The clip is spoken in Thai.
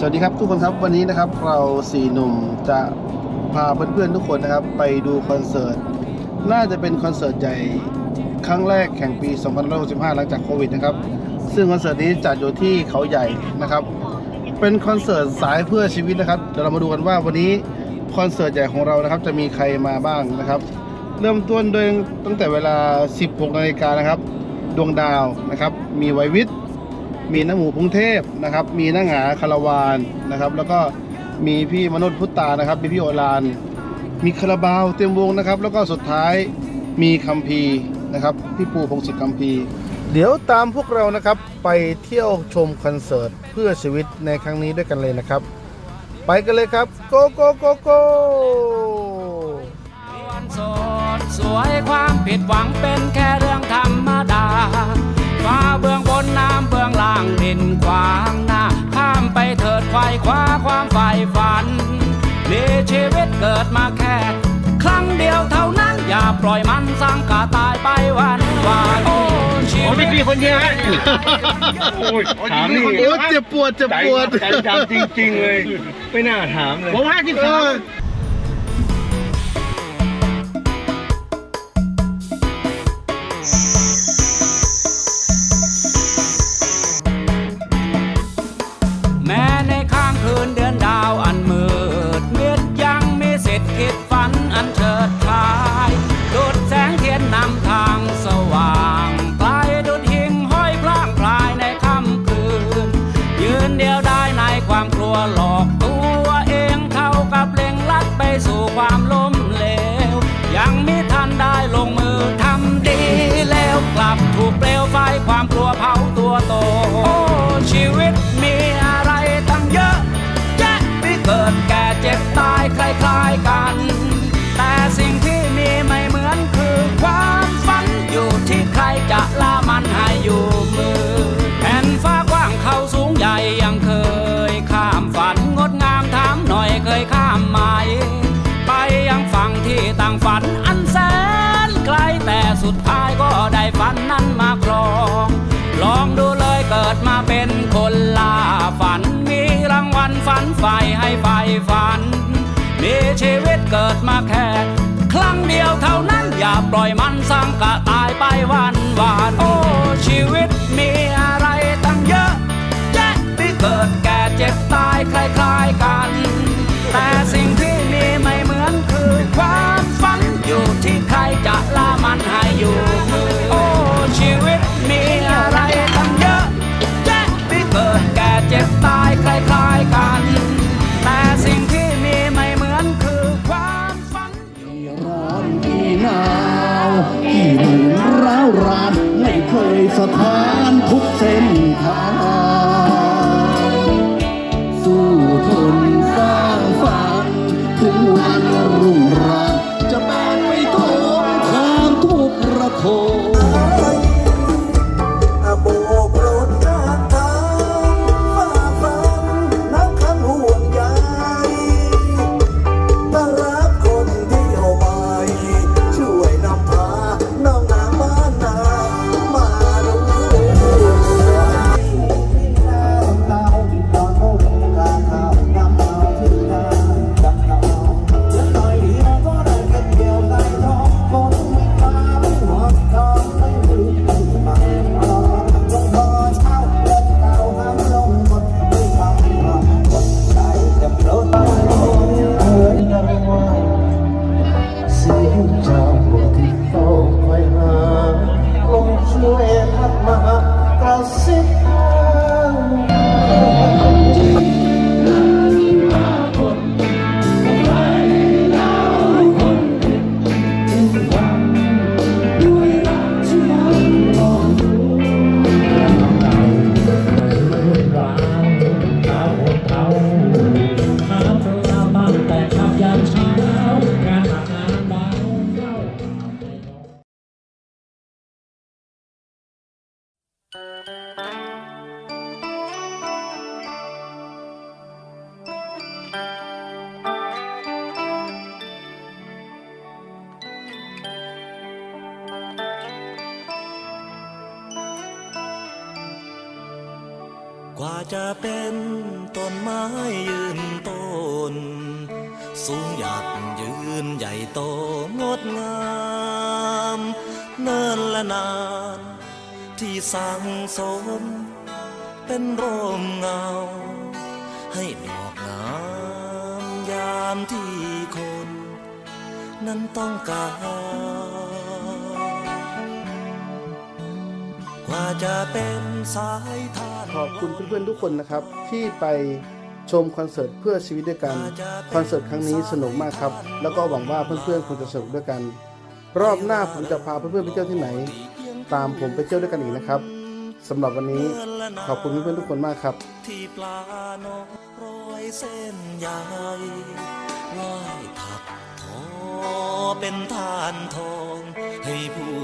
สวัสดีครับทุกคนครับวันนี้นะครับเราสี่หนุ่มจะพาเพื่อนๆทุกคนนะครับ ไปดูคอนเสิร์ตน่าจะเป็นคอนเสิร์ตใหญ่ครั้งแรกแข่งปี2565หลังจากโควิดนะครับ ซึ่งคอนเสิร์ตนี้จัดอยู่ที่เขาใหญ่นะครับ เป็นคอนเสิร์ตสายเพื่อชีวิตนะครับเดี๋ยวเรามาดูกันว่าวันนี้คอนเสิร์ตใหญ่ของเรานะครับ จะมีใครมาบ้างนะครับ เริ่มต้นโดยตั้งแต่เวลา 16นาฬิกานะครับ ดวงดาวนะครับ มีไววิทย์ มีน้าหมูพงเทพนะครับ มีน้าหงาคาราวานนะครับ แล้วก็มีพี่มนุษย์พุทธานะครับ มีพี่โอราน มีคาราบาวเต็มวงนะครับ แล้วก็สุดท้ายมีคัมภีร์นะครับ พี่ปูพงศิษฐ์คัมภีร์เดี๋ยวตามพวกเรานะครับไปเที่ยวชมคอนเสิร์ตเพื่อชีวิตในครั้งนี้ด้วยกันเลยนะครับ ไปกันเลยครับโกโกโกโกวันสดสวยความผิดหวังเป็นแค่เรื่องธรรมดา ฟ้าเบื้องบนน้ำเบื้องล่างดินขวางหน้า ข้ามไปเถิดไขวคว้าความใฝ่ฝัน มีชีวิตเกิดมาแค่ ครั้งเดียวเท่านั้นอย่าปล่อยมันสร้างกาตายไปวันวานโอ้ชีโอ้วินี่ตพี่คนเยอะโอ้ยถามนี่โอ้เจ็บปวดเจ็บใจปวดใจดำจริง ๆ เลย ไม่น่าถามเลยผมห้าสิบสาม ไฟให้ไฟฝัน มีชีวิตเกิดมาแค่ ครั้งเดียวเท่านั้นอย่าปล่อยมันสร้างกะตายไปวันวานโอ้ชีวิตมีอะไรตั้งเยอะแยะที่เกิดแก่เจ็บตายคล้ายๆกัน จะเป็นต้นไม้ยืนต้น สูงหยักยืนใหญ่โตงดงามเนิ่นและนาน ที่สั่งสม เป็นร่มเงา ให้ดอกงามยามที่คน นั้นต้องการ ว่าจะเป็นสายทานขอบคุณเพื่อนๆทุกคนนะครับ ที่ไปชมคอนเสิร์ตเพื่อชีวิตด้วยกัน คอนเสิร์ตครั้งนี้สนุกมากครับ แล้วก็หวังว่าเพื่อนๆคงจะสนุกด้วยกัน รอบหน้าผมจะพาเพื่อนๆไปเที่ยวที่ไหน ตามผมไปเที่ยวด้วยกันอีกนะครับสำหรับวันนี้ขอบคุณเพื่อนๆทุกคนมากครับ ที่ปลาโนโรยเส้นใยว่ายถักทอเป็นทานทองให้ผู้